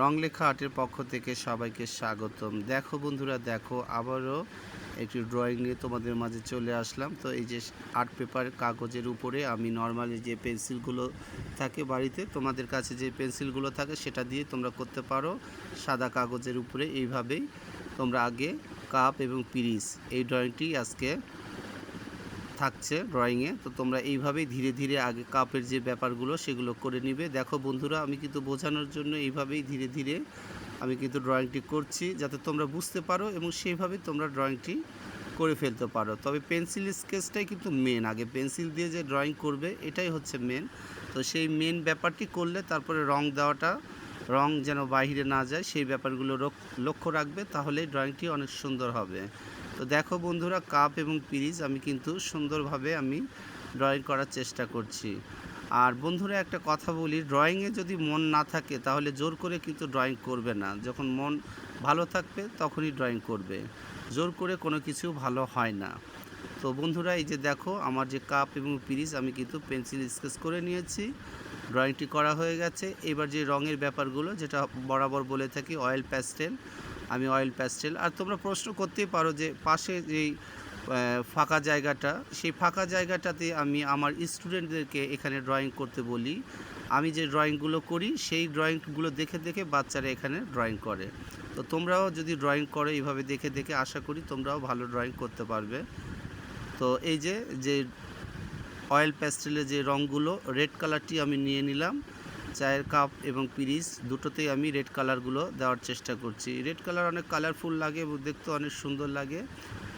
রং লেখা আর্টের পক্ষ থেকে সবাইকে স্বাগতম। দেখো বন্ধুরা, দেখো আবারও একটি ড্রয়িং নিয়ে তোমাদের মাঝে চলে আসলাম। তো এই যে আর্ট পেপার কাগজের উপরে আমি নর্মালি যে পেন্সিলগুলো থাকে বাড়িতে, তোমাদের কাছে যে পেন্সিলগুলো থাকে সেটা দিয়ে তোমরা করতে পারো। সাদা কাগজের উপরে এইভাবেই তোমরা আগে কাপ এবং পিরিস এই ড্রয়িংটি আজকে থাকছে ড্রয়িংয়ে তো তোমরা এইভাবেই ধীরে ধীরে আগে কাপের যে ব্যাপারগুলো সেগুলো করে নিবে। দেখো বন্ধুরা, আমি কিন্তু বোঝানোর জন্য এইভাবেই ধীরে ধীরে আমি কিন্তু ড্রয়িংটি করছি, যাতে তোমরা বুঝতে পারো এবং সেইভাবে তোমরা ড্রয়িংটি করে ফেলতে পারো। তবে পেন্সিল স্কেচটাই কিন্তু মেন আগে পেন্সিল দিয়ে যে ড্রয়িং করবে, এটাই হচ্ছে মেন তো সেই মেন ব্যাপারটি করলে তারপরে রং দেওয়াটা, রং যেন বাইরে না যায়, সেই ব্যাপারগুলো লক্ষ্য রাখবে তাহলে ড্রয়িংটি অনেক সুন্দর হবে। তো দেখো বন্ধুরা কাপ এবং পিরিজ আমি কিন্তু সুন্দরভাবে আমি ড্রয়িং করার চেষ্টা করছি। আর বন্ধুরা, একটা কথা বলি ড্রয়িংয়ে যদি মন না থাকে, তাহলে জোর করে কিন্তু ড্রয়িং করবে না। যখন মন ভালো থাকবে, তখনই ড্রয়িং করবে। জোর করে কোনো কিছু ভালো হয় না। তো বন্ধুরা, এই যে দেখো, আমার যে কাপ এবং পিরিজ আমি কিন্তু পেন্সিল স্কেচ করে নিয়েছি। ড্রয়িংটি করা হয়ে গেছে। এবার যে রঙের ব্যাপারগুলো, যেটা বরাবর বলে থাকি অয়েল প্যাস্টেল আমি অয়েল প্যাস্টেল আর তোমরা প্রশ্ন করতেই পারো যে পাশে যেই ফাঁকা জায়গাটা, সেই ফাঁকা জায়গাটাতে আমি আমার স্টুডেন্টদেরকে এখানে ড্রয়িং করতে বলি। আমি যে ড্রয়িংগুলো করি, সেই ড্রয়িংগুলো দেখে দেখে বাচ্চারা এখানে ড্রয়িং করে। তো তোমরাও যদি ড্রয়িং করো এইভাবে দেখে দেখে আশা করি তোমরাও ভালো ড্রয়িং করতে পারবে। তো এই যে যে অয়েল প্যাস্টেলের যে রঙগুলো রেড কালারটি আমি নিয়ে নিলাম। চায়ের কাপ এবং পিরিস দুটোতেই আমি রেড কালারগুলো দেওয়ার চেষ্টা করছি। রেড কালার অনেক কালারফুল লাগে এবং দেখতে অনেক সুন্দর লাগে।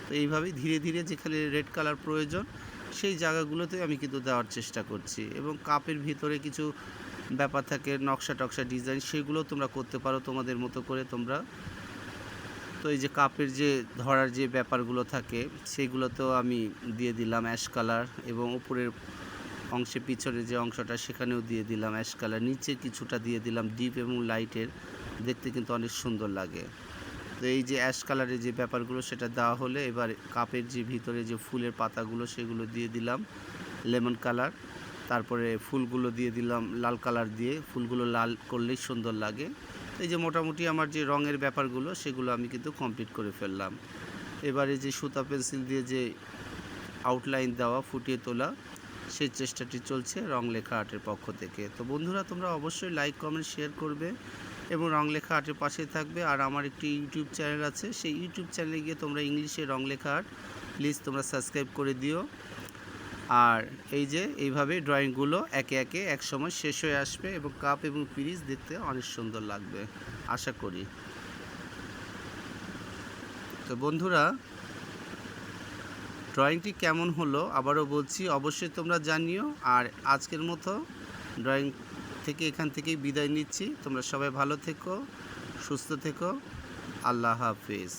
তো এইভাবেই ধীরে ধীরে যেখানে রেড কালার প্রয়োজন, সেই জায়গাগুলোতে আমি কিন্তু দেওয়ার চেষ্টা করছি। এবং কাপের ভিতরে কিছু ব্যাপার থাকে, নকশা টকশা ডিজাইন, সেগুলো তোমরা করতে পারো তোমাদের মতো করে তোমরা। তো এই যে কাপের যে ধরার যে ব্যাপারগুলো থাকে সেগুলোতেও আমি দিয়ে দিলাম অ্যাশ কালার এবং উপরের অংশে পিছনে যে অংশটা সেখানেও দিয়ে দিলাম অ্যাশ কালার। নিচে কিছুটা দিয়ে দিলাম ডিপ এবং লাইটের। দেখতে কিন্তু অনেক সুন্দর লাগে। তো এই যে অ্যাশ কালারের যে ব্যাপারগুলো সেটা দেওয়া হলে এবার কাপের যে ভিতরে যে ফুলের পাতাগুলো সেগুলো দিয়ে দিলাম লেমন কালার। তারপরে ফুলগুলো দিয়ে দিলাম লাল কালার দিয়ে। ফুলগুলো লাল করলেই সুন্দর লাগে। এই যে মোটামুটি আমার যে রঙের ব্যাপারগুলো সেগুলো আমি কিন্তু কমপ্লিট করে ফেললাম। এবারে যে সুতা পেন্সিল দিয়ে যে আউটলাইন দেওয়া, ফুটিয়ে তোলা সেই চেষ্টাটি চলছে রং লেখা আর্টের পক্ষ থেকে। তো বন্ধুরা, তোমরা অবশ্যই লাইক কমেন্ট শেয়ার করবে এবং রং লেখা আর্টের পাশে থাকবে। আর আমার একটি ইউটিউব চ্যানেল আছে, সেই ইউটিউব চ্যানেলে গিয়ে তোমরা ইংলিশে রং লেখা আর্ট প্লিজ তোমরা সাবস্ক্রাইব করে দিও। আর এই যে, এইভাবে ড্রয়িংগুলো একে একে এক সময় শেষ হয়ে আসবে এবং কাপ এবং পিরিজ দেখতে অনেক সুন্দর লাগবে, আশা করি। তো বন্ধুরা ড্রয়িংটি কেমন হলো আবারও বলছি, অবশ্যই তোমরা জানিও। আর আজকের মতো ড্রয়িং থেকে এখান থেকেই বিদায় নিচ্ছি। তোমরা সবাই ভালো থেকো, সুস্থ থেকো। আল্লাহ হাফিজ।